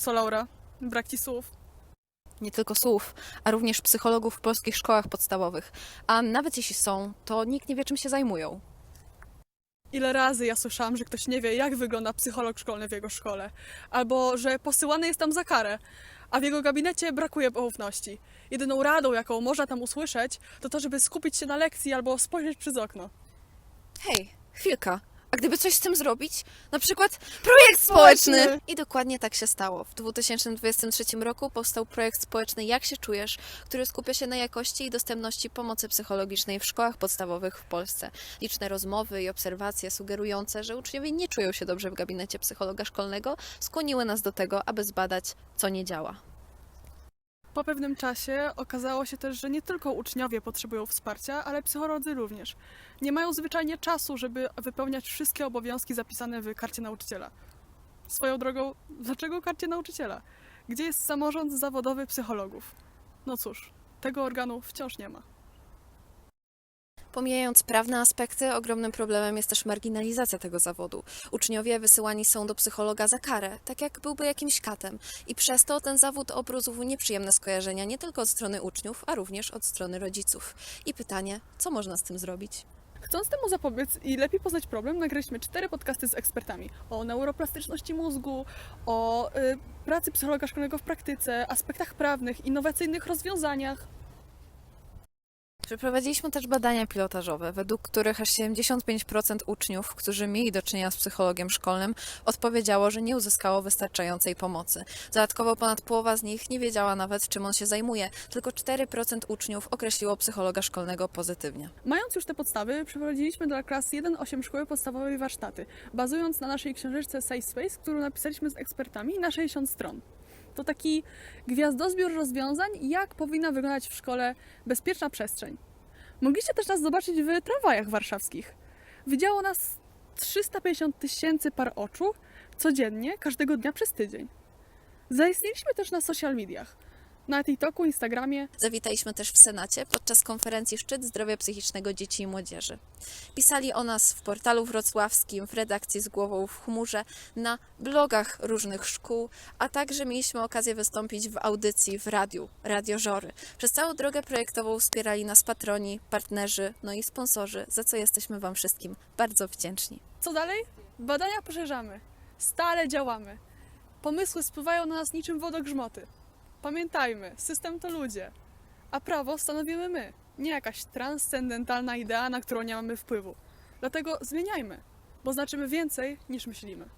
Co Laura? Brak ci słów? Nie tylko słów, a również psychologów w polskich szkołach podstawowych. A nawet jeśli są, to nikt nie wie, czym się zajmują. Ile razy ja słyszałam, że ktoś nie wie, jak wygląda psycholog szkolny w jego szkole, albo że posyłany jest tam za karę, a w jego gabinecie brakuje poufności. Jedyną radą, jaką można tam usłyszeć, to to, żeby skupić się na lekcji albo spojrzeć przez okno. Hej, chwilka. A gdyby coś z tym zrobić? Na przykład projekt społeczny! I dokładnie tak się stało. W 2023 roku powstał projekt społeczny Jak się czujesz, który skupia się na jakości i dostępności pomocy psychologicznej w szkołach podstawowych w Polsce. Liczne rozmowy i obserwacje sugerujące, że uczniowie nie czują się dobrze w gabinecie psychologa szkolnego, skłoniły nas do tego, aby zbadać, co nie działa. Po pewnym czasie okazało się też, że nie tylko uczniowie potrzebują wsparcia, ale psycholodzy również. Nie mają zwyczajnie czasu, żeby wypełniać wszystkie obowiązki zapisane w karcie nauczyciela. Swoją drogą, dlaczego karcie nauczyciela? Gdzie jest samorząd zawodowy psychologów? No cóż, tego organu wciąż nie ma. Pomijając prawne aspekty, ogromnym problemem jest też marginalizacja tego zawodu. Uczniowie wysyłani są do psychologa za karę, tak jak byłby jakimś katem. I przez to ten zawód obrósł w nieprzyjemne skojarzenia nie tylko od strony uczniów, a również od strony rodziców. I pytanie, co można z tym zrobić? Chcąc temu zapobiec i lepiej poznać problem, nagraliśmy cztery podcasty z ekspertami o neuroplastyczności mózgu, o y, pracy psychologa szkolnego w praktyce, aspektach prawnych, innowacyjnych rozwiązaniach. Przeprowadziliśmy też badania pilotażowe, według których aż 75% uczniów, którzy mieli do czynienia z psychologiem szkolnym, odpowiedziało, że nie uzyskało wystarczającej pomocy. Dodatkowo ponad połowa z nich nie wiedziała nawet, czym on się zajmuje. Tylko 4% uczniów określiło psychologa szkolnego pozytywnie. Mając już te podstawy, przeprowadziliśmy dla klas 1-8 szkoły podstawowej warsztaty, bazując na naszej książeczce Safe Space, którą napisaliśmy z ekspertami na 60 stron. To taki gwiazdozbiór rozwiązań, jak powinna wyglądać w szkole bezpieczna przestrzeń. Mogliście też nas zobaczyć w tramwajach warszawskich. Widziało nas 350 tysięcy par oczu codziennie, każdego dnia przez tydzień. Zaistnieliśmy też na social mediach. Na TikToku, Instagramie, Zawitaliśmy też w Senacie podczas konferencji Szczyt Zdrowia Psychicznego Dzieci i Młodzieży. Pisali o nas w portalu wrocławskim, w redakcji z głową w chmurze, na blogach różnych szkół, a także mieliśmy okazję wystąpić w audycji w radiu, Radio Żory. Przez całą drogę projektową wspierali nas patroni, partnerzy, no i sponsorzy, za co jesteśmy Wam wszystkim bardzo wdzięczni. Co dalej? Badania poszerzamy. Stale działamy. Pomysły spływają na nas niczym wodogrzmoty. Pamiętajmy, system to ludzie, a prawo stanowimy my, nie jakaś transcendentalna idea, na którą nie mamy wpływu. Dlatego zmieniajmy, bo znaczymy więcej niż myślimy.